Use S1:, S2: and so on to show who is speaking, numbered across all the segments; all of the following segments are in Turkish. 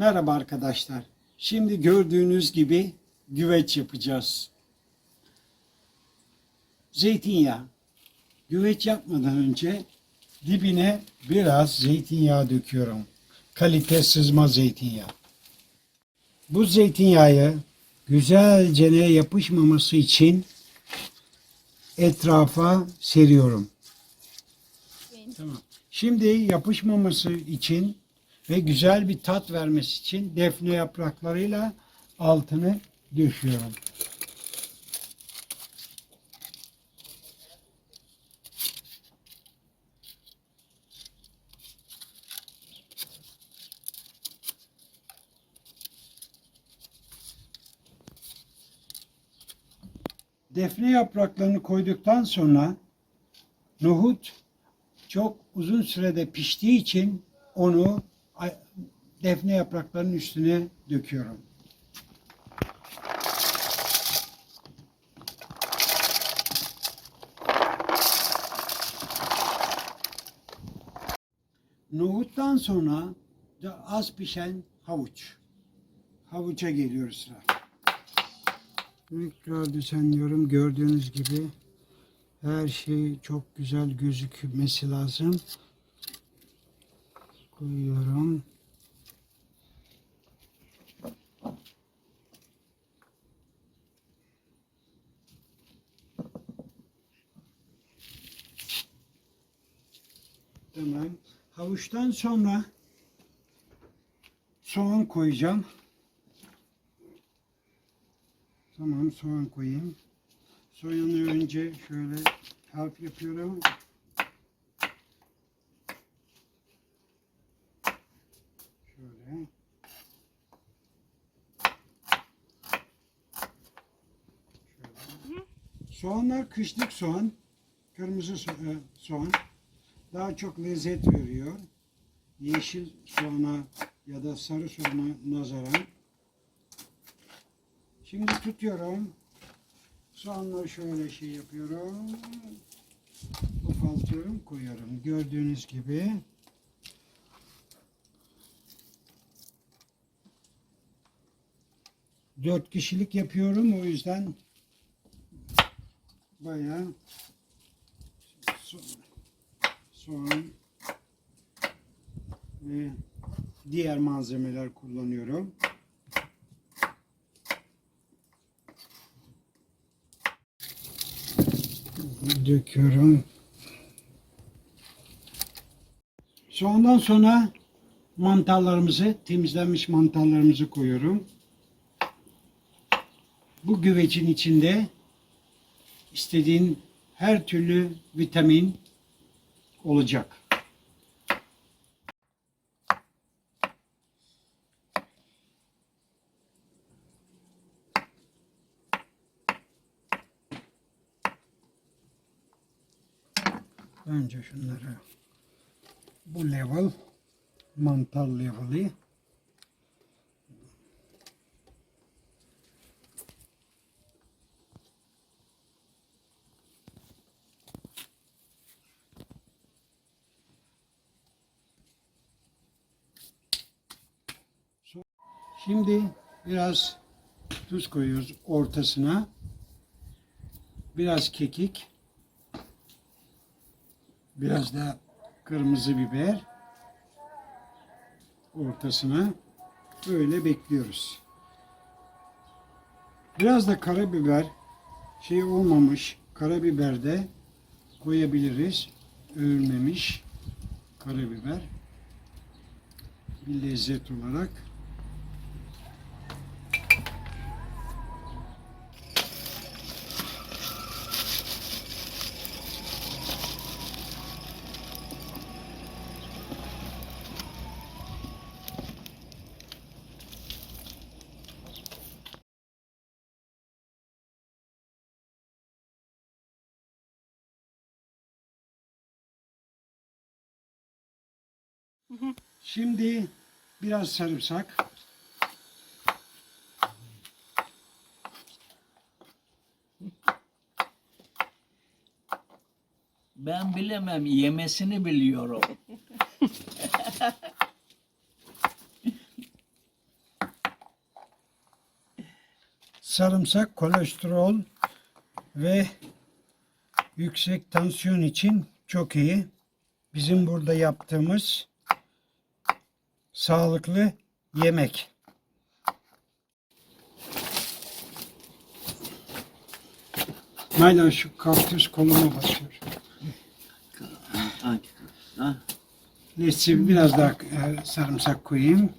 S1: Merhaba arkadaşlar. Şimdi gördüğünüz gibi güveç yapacağız. Zeytinyağı. Güveç yapmadan önce dibine biraz zeytinyağı döküyorum. Kalite sızma zeytinyağı. Bu zeytinyağı güzelce yapışmaması için etrafa seriyorum. Tamam. Şimdi yapışmaması için ve güzel bir tat vermesi için defne yapraklarıyla altını döşüyorum. Defne yapraklarını koyduktan sonra nohut çok uzun sürede piştiği için onu defne yapraklarının üstüne döküyorum. Nohuttan sonra da az pişen havuç. Havuça geliyoruz sıra. Tekrar düzenliyorum. Gördüğünüz gibi her şey çok güzel gözükmesi lazım. Koyuyorum. Tamam. Havuçtan sonra soğan koyacağım. Tamam soğan koyayım. Soğanı önce şöyle harf yapıyorum. Şöyle. Şöyle. Soğanlar kışlık soğan. Kırmızı e, soğan. Daha çok lezzet veriyor. Yeşil soğana ya da sarı soğana nazaran. Şimdi tutuyorum. Soğanları şöyle şey yapıyorum. Ufaltıyorum, koyuyorum. Gördüğünüz gibi. Dört kişilik yapıyorum. O yüzden bayağı so- soğan ve diğer malzemeler kullanıyorum. döküyorum. Soğandan sonra mantarlarımızı, temizlenmiş mantarlarımızı koyuyorum. Bu güvecin içinde istediğin her türlü vitamin olacak. Önce şunları bu level mantar leveli So- Şimdi biraz tuz koyuyoruz ortasına. Biraz kekik. Biraz da kırmızı biber ortasına böyle bekliyoruz. Biraz da karabiber şey olmamış karabiber de koyabiliriz. Öğülmemiş karabiber bir lezzet olarak. Şimdi biraz sarımsak.
S2: Ben bilemem, yemesini biliyorum.
S1: Sarımsak kolesterol ve yüksek tansiyon için çok iyi. Bizim burada yaptığımız sağlıklı yemek. Mayla şu kaktüs koluma?
S2: Ha?
S1: Neyse biraz daha e, sarımsak koyayım.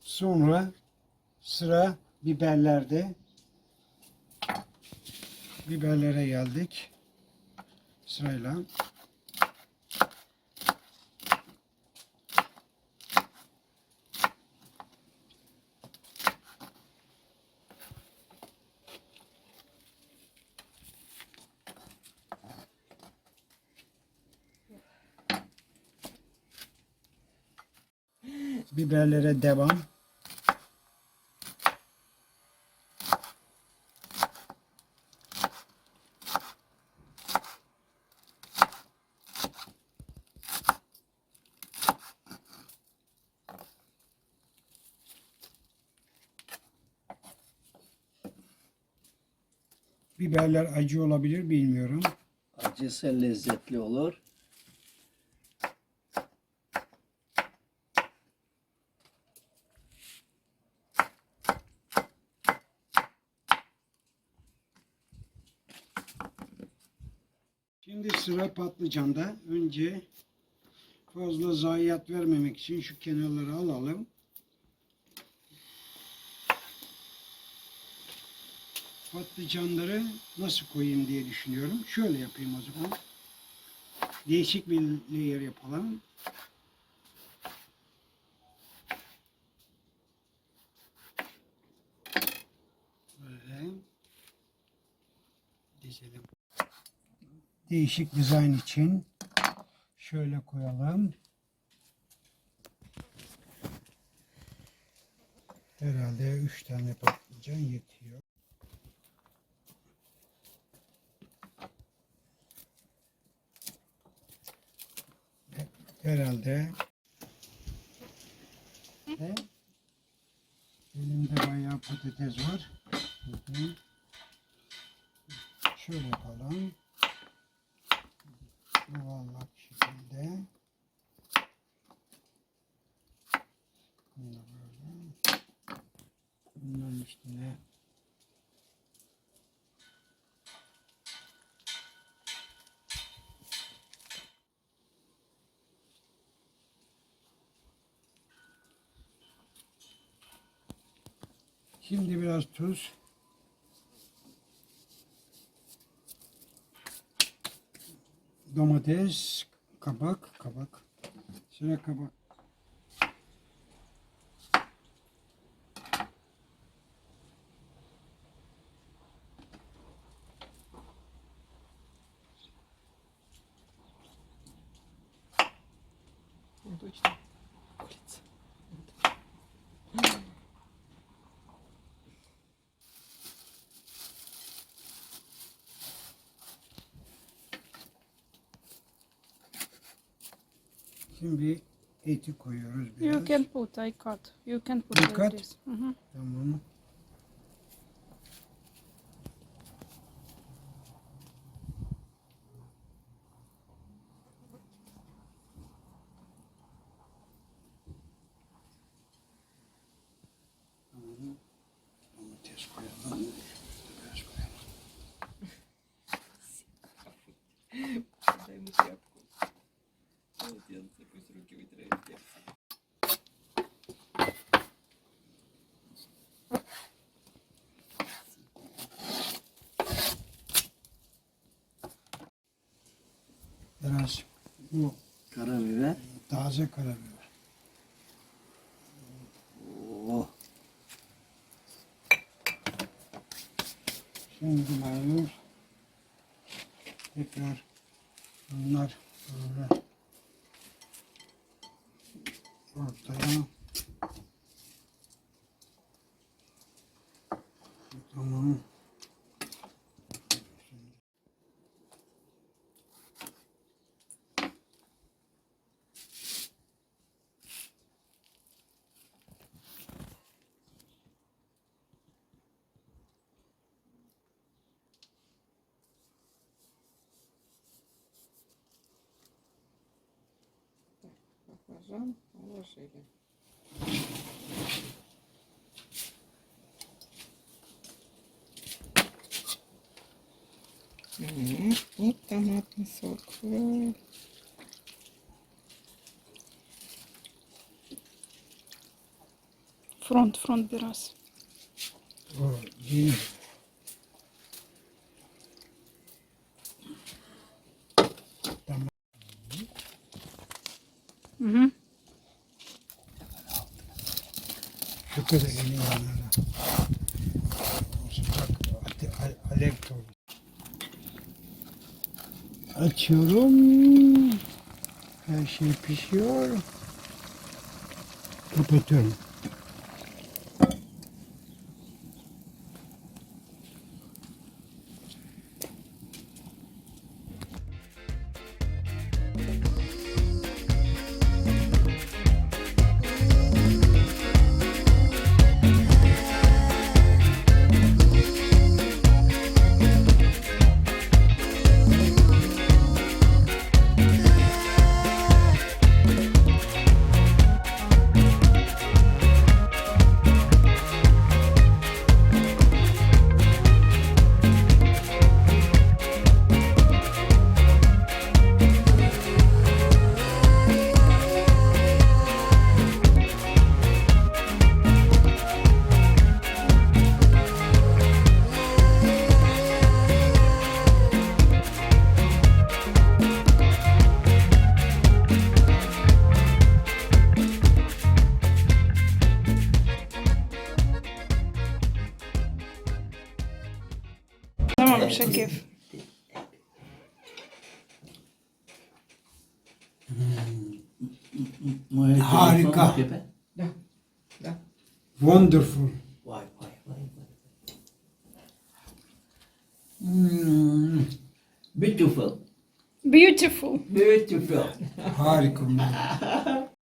S1: Sonra sıra biberlerde. Biberlere geldik. Sırayla. Biberlere devam. Biberler acı olabilir bilmiyorum.
S2: Acısı lezzetli olur.
S1: Şimdi sıra patlıcanda. Önce fazla zayiat vermemek için şu kenarları alalım. Patlıcanları nasıl koyayım diye düşünüyorum. Şöyle yapayım o zaman. Değişik bir layer yapalım. Böyle dizelim değişik dizayn için şöyle koyalım. Herhalde üç tane patlıcan yetiyor. Herhalde elimde bayağı patates var. Hı hı. Şöyle yapalım yuvarlak şekilde bunu da böyle bunların üstüne Şimdi biraz tuz domates, kabak, kabak. Sıra kabak. Şimdi eti koyuyoruz biraz.
S3: You can put, I cut. You can put
S1: You
S3: like
S1: cut?
S3: this. Mhm.
S1: Tamam. Tamam. Bu
S2: Karabiber.
S1: taze karabiber.
S2: Oh.
S1: Şimdi mayonez. Tekrar bunlar böyle ortaya
S3: баклажан уложили. И томатный сок.
S4: Фронт,
S1: фронт, Берас.
S4: Э, oh,
S1: yeah. Kadar geliyor onlara. Sıcak ate- a- alev tozu. Açıyorum. Her şey pişiyor. Kapatıyorum.
S4: Mm.
S1: Harika.
S3: Da. Da.
S1: Wonderful.
S2: Vay vay vay. vay. Hmm. Beautiful.
S4: Beautiful.
S2: Beautiful.
S1: Harika.